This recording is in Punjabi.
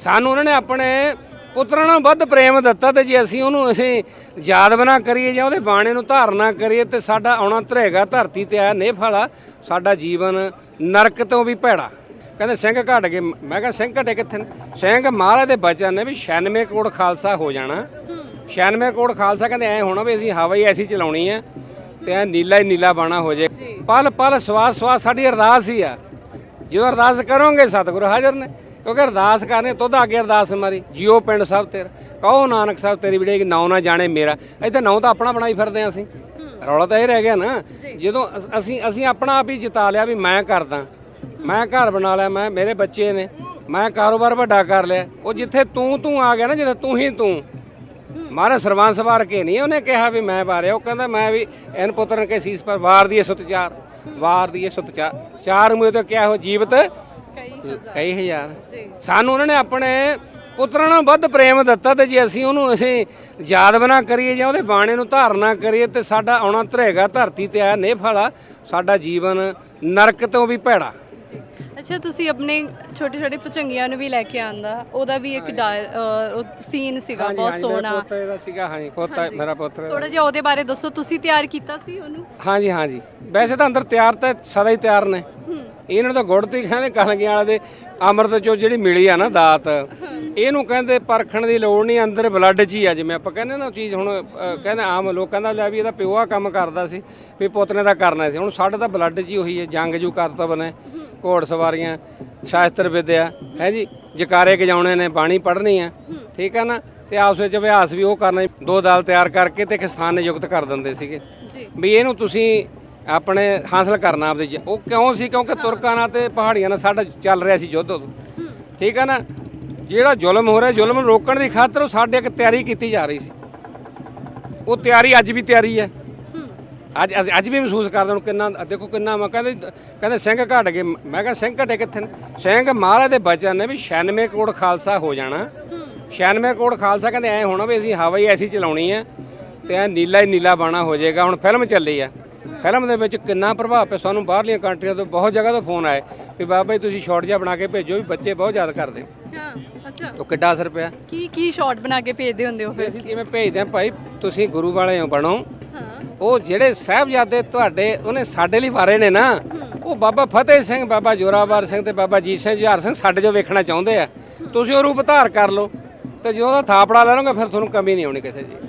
ਸਾਨੂੰ ਉਹਨਾਂ ਨੇ ਆਪਣੇ ਪੁੱਤਰਾਂ ਨਾਲ ਵੱਧ ਪ੍ਰੇਮ ਦਿੱਤਾ ਤੇ ਜੇ ਅਸੀਂ ਉਹਨੂੰ ਅਸੀਂ ਯਾਦ ਬਣਾ ਕਰੀਏ ਜਾਂ ਉਹਦੇ ਬਾਣੇ ਨੂੰ ਧਾਰਨਾ ਕਰੀਏ ਤੇ ਸਾਡਾ ਆਉਣਾ ਧਰੇਗਾ ਧਰਤੀ ਤੇ ਆਇਆ ਨੇਫ ਵਾਲਾ ਸਾਡਾ ਜੀਵਨ ਨਰਕ ਤੋਂ ਵੀ ਭੈੜਾ। ਕਹਿੰਦੇ ਸਿੰਘ ਘਟ ਗਏ ਮੈਂ ਕਿਹਾ ਸਿੰਘ ਘਟੇ ਕਿੱਥੇ ਨੇ? ਸਿੰਘ ਮਹਾਰਾਜ ਦੇ ਬਚਨ ਨੇ ਵੀ 96 ਕਰੋੜ ਖਾਲਸਾ ਹੋ ਜਾਣਾ। 96 ਕਰੋੜ ਖਾਲਸਾ ਕਹਿੰਦੇ ਐ ਹੋਣਾ ਵੀ ਅਸੀਂ ਹਵਾ ਹੀ ਐਸੀ ਚਲਾਉਣੀ ਆ ਤੇ ਐ ਨੀਲਾ ਹੀ ਨੀਲਾ ਬਾਣਾ ਹੋ ਜੇ। ਪਲ ਪਲ ਸਵਾਸ ਸਵਾਸ ਸਾਡੀ ਅਰਦਾਸ ਹੀ ਆ। ਜਦੋਂ ਅਰਦਾਸ ਕਰੋਗੇ ਸਤਿਗੁਰੂ ਹਾਜ਼ਰ ਨੇ। ਕਿਉਂਕਿ ਅਰਦਾਸ ਕਰਨੇ ਤੁਧ ਅੱਗੇ ਅਰਦਾਸ ਮਾਰੀ ਜਿਉ ਪਿੰਡ ਸਭ ਤੇਰਾ। ਕਹੋ ਨਾਨਕ ਸਾਹਿਬ ਤੇਰੀ ਵਿੜੇ ਨਾਉ ਨਾ ਜਾਣੇ ਮੇਰਾ। ਇੱਥੇ ਨਾਉ ਤਾਂ ਆਪਣਾ ਬਣਾਈ ਫਿਰਦੇ ਆ ਅਸੀਂ। ਰੌਲਾ ਤਾਂ ਇਹ ਰਹਿ ਗਿਆ ਨਾ। ਜਦੋਂ ਅਸ- ਅਸੀਂ ਅਸੀਂ ਆਪਣਾ ਆਪ ਹੀ ਜਿਤਾ ਲਿਆ ਵੀ ਮੈਂ ਕਰਦਾ। ਮੈਂ ਘਰ ਬਣਾ ਲਿਆ ਮੈਂ ਮੇਰੇ ਬੱਚੇ ਨੇ। ਮੈਂ ਕਾਰੋਬਾਰ ਵੱਡਾ ਕਰ ਲਿਆ। ਉਹ ਜਿੱਥੇ ਤੂੰ ਤੂੰ ਆ ਗਿਆ ਨਾ ਜਿੱਥੇ ਤੂੰ ਹੀ ਤੂੰ। ਮਾਰੇ ਸਰਵਾਨ ਸਵਾਰ ਕੇ ਨਹੀਂ ਉਹਨੇ ਕਿਹਾ ਵੀ ਮੈਂ ਵਾਰਿਆ। ਉਹ ਕਹਿੰਦਾ ਮੈਂ ਵੀ ਐਨ ਪੁੱਤਰਨ ਕੇ ਸੀਸ ਪਰ ਵਾਰ ਦੀਏ ਸੁਤ ਚਾਰ। ਵਾਰ ਦੀਏ ਸੁਤ ਚਾਰ। ਚਾਰ ਮੂਏ ਤੋਂ ਕਿਆ ਹੋ ਜੀਵਤ ਕਈ ਹਜ਼ਾਰ। ਸਾਨੂੰ ਉਹਨਾਂ ਨੇ ਆਪਣੇ ਪੁੱਤਰਾਂ ਨਾਲ ਵੱਧ ਪ੍ਰੇਮ ਦਿੱਤਾ ਤੇ ਜੇ ਅਸੀਂ ਉਹਨੂੰ ਅਸੀਂ ਯਾਦ ਬਣਾ ਕਰੀਏ ਜਾਂ ਉਹਦੇ ਬਾਣੇ ਨੂੰ ਧਾਰਨਾ ਕਰੀਏ ਤੇ ਸਾਡਾ ਆਉਣਾ ਧਰੇਗਾ ਧਰਤੀ ਤੇ ਆਇਆ ਨੇਫ ਵਾਲਾ ਸਾਡਾ ਜੀਵਨ ਨਰਕ ਤੋਂ ਵੀ ਭੈੜਾ। ਅੱਛਾ ਤੁਸੀਂ ਆਪਣੇ ਛੋਟੇ ਛੋਟੇ ਪਚੰਗੀਆਂ ਨੂੰ ਵੀ ਲੈ ਕੇ ਆਂਦਾ ਉਹਦਾ ਵੀ ਇੱਕ ਸੀਨ ਸੀਗਾ ਬਹੁਤ ਸੋਹਣਾ। ਪੋਤਾ ਇਹਦਾ ਸੀਗਾ ਹਾਂਜੀ ਪੋਤਾ ਮੇਰਾ ਪੁੱਤਰ ਥੋੜਾ ਜਿਹਾ ਉਹਦੇ ਬਾਰੇ ਦੱਸੋ ਤੁਸੀਂ ਤਿਆਰ ਕੀਤਾ ਸੀ ਉਹਨੂੰ? ਹਾਂਜੀ ਹਾਂਜੀ। ਵੈਸੇ ਤਾਂ ਅੰਦਰ ਤਿਆਰ ਤਾਂ ਸਦਾ ਹੀ ਤਿਆਰ ਨੇ। ਇਹਨਾਂ ਤਾਂ ਗੁੜ ਤੇ ਕਹਿੰਦੇ ਕਲਗੀਆਂ ਵਾਲੇ ਦੇ ਅੰਮ੍ਰਿਤ ਚੋਂ ਜਿਹੜੀ ਮਿਲੀ ਆ ਨਾ ਦਾਤ ਇਹਨੂੰ ਕਹਿੰਦੇ ਪਰਖਣ ਦੀ ਲੋੜ ਨਹੀਂ ਅੰਦਰ ਬਲੱਡ 'ਚ ਹੀ ਆ ਜਿਵੇਂ ਆਪਾਂ ਕਹਿੰਦੇ ਨਾ ਉਹ ਚੀਜ਼ ਹੁਣ ਅ, ਕਹਿੰਦੇ ਆਮ ਲੋਕਾਂ ਦਾ ਲੈ ਵੀ ਇਹਦਾ ਪਿਓ ਆ ਕੰਮ ਕਰਦਾ ਸੀ ਵੀ ਪੁੱਤ ਨੇ ਤਾਂ ਕਰਨਾ ਸੀ ਹੁਣ ਸਾਡੇ ਤਾਂ ਬਲੱਡ 'ਚ ਹੀ ਉਹੀ ਹੈ ਜੰਗ ਜੂ ਕਰਤਬ ਨੇ ਘੋੜ ਸਵਾਰੀਆਂ ਸ਼ਾਸਤਰ ਵਿਦਿਆ ਹੈ ਜੀ ਜਕਾਰੇ ਗਜਾਉਣੇ ਨੇ ਬਾਣੀ ਪੜ੍ਹਨੀ ਆ ਠੀਕ ਆ ਨਾ ਤੇ ਆਪਸ ਵਿੱਚ ਅਭਿਆਸ ਵੀ ਉਹ ਕਰਨਾ ਦੋ ਦਲ ਤਿਆਰ ਕਰਕੇ ਤੇ ਇੱਕ ਸਥਾਨ ਨਿਯੁਕਤ ਕਰ ਦਿੰਦੇ ਸੀਗੇ ਜੀ। ਵੀ ਇਹਨੂੰ ਤੁਸੀਂ ਆਪਣੇ ਹਾਸਲ ਕਰਨਾ ਆਪਦੇ ਜ- ਉਹ ਕਿਉਂ ਸੀ? ਕਿਉਂਕਿ ਤੁਰਕਾਂ ਨਾਲ ਤੇ ਪਹਾੜੀਆਂ ਨਾਲ ਸਾਡਾ ਚੱਲ ਰਿਹਾ ਸੀ ਯੁੱਧ ਉਦੋਂ। ਠੀਕ ਆ ਨਾ? ਜਿਹੜਾ ਜ਼ੁਲਮ ਹੋ ਰਿਹਾ ਜ਼ੁਲਮ ਨੂੰ ਰੋਕਣ ਦੀ ਖਾਤਰ ਉਹ ਸਾਡੇ ਇੱਕ ਤਿਆਰੀ ਕੀਤੀ ਜਾ ਰਹੀ ਸੀ। ਉਹ ਤਿਆਰੀ ਅੱਜ ਵੀ ਤਿਆਰੀ ਹੈ। ਅੱਜ ਅਸੀਂ ਅੱਜ ਵੀ ਮਹਿਸੂਸ ਕਰਦੇ ਹਾਂ ਕਿੰਨਾ ਦੇਖੋ ਕਿੰਨਾ ਮੈਂ ਕਹਿੰਦੇ ਕਹਿੰਦੇ ਸਿੰਘ ਘਟ ਗਏ। ਮੈਂ ਕਿਹਾ ਸਿੰਘ ਘਟੇ ਕਿੱਥੇ ਨੇ? ਸਿੰਘ ਮਹਾਰਾਜ ਦੇ ਬਚਨ ਨੇ ਵੀ 96 ਕਰੋੜ ਖਾਲਸਾ ਹੋ ਜਾਣਾ। 96 ਕਰੋੜ ਖਾਲਸਾ ਕਹਿੰਦੇ ਐ ਹੋਣਾ ਵੀ ਅਸੀਂ ਹਵਾ ਹੀ ਐਸੀ ਚਲਾਉਣੀ ਹੈ ਤੇ ਐ ਨੀਲਾ ਹੀ ਨੀਲਾ ਬਾਣਾ ਹੋ ਜਾਏਗਾ। ਹੁਣ ਫਿਲਮ ਚੱਲੀ ਆ। ਫਿਲਮ ਦੇ ਵਿੱਚ ਕਿੰਨਾ ਪ੍ਰਭਾਵ ਪਿਆ ਸਾਨੂੰ ਬਾਹਰਲੀਆਂ ਕੰਟਰੀਆਂ ਤੋਂ ਬਹੁਤ ਜਗ੍ਹਾ ਤੋਂ ਫੋਨ ਆਏ ਵੀ ਬਾਬਾ ਜੀ ਤੁਸੀਂ ਸ਼ਾਰਟ ਜਿਹਾ ਬਣਾ ਕੇ ਭੇਜੋ ਵੀ ਬੱਚੇ ਬਹੁਤ ਯਾਦ ਕਰਦੇ। ਹਾਂ ਅੱਛਾ। ਉਹ ਕਿੱਡਾ ਅਸਰ ਪਿਆ? ਕੀ ਕੀ ਸ਼ਾਟ ਬਣਾ ਕੇ ਭੇਜਦੇ ਹੁੰਦੇ ਹੋ ਫਿਰ? ਅਸੀਂ ਕਿਵੇਂ ਭੇਜਦੇ ਹਾਂ ਭਾਈ ਤੁਸੀਂ ਗੁਰੂ ਵਾਲੇ ਹੋ ਬਣੋ। ਹਾਂ। ਉਹ ਜਿਹੜੇ ਸਾਹਿਬਜ਼ਾਦੇ ਤੁਹਾਡੇ ਉਹਨੇ ਸਾਡੇ ਲਈ ਵਾਰੇ ਨੇ ਨਾ ਉਹ ਬਾਬਾ ਫਤਿਹ ਸਿੰਘ ਬਾਬਾ ਜੋਰਾਵਰ ਸਿੰਘ ਤੇ ਬਾਬਾ ਜੀਤ ਸਿੰਘ ਜੁਹਾਰ ਸਿੰਘ ਸਾਡੇ ਜੋ ਵੇਖਣਾ ਚਾਹੁੰਦੇ ਆ। ਤੁਸੀਂ ਉਹ ਰੂਪ ਧਾਰ ਕਰ ਲਓ ਤੇ ਜਦੋਂ ਉਹਦਾ ਥਾਪੜਾ ਲੈ ਲਓਗੇ ਫਿਰ ਤੁਹਾਨੂੰ ਕਮੀ ਨਹੀਂ ਆਉਣੀ ਕਿਸੇ ਦੀ।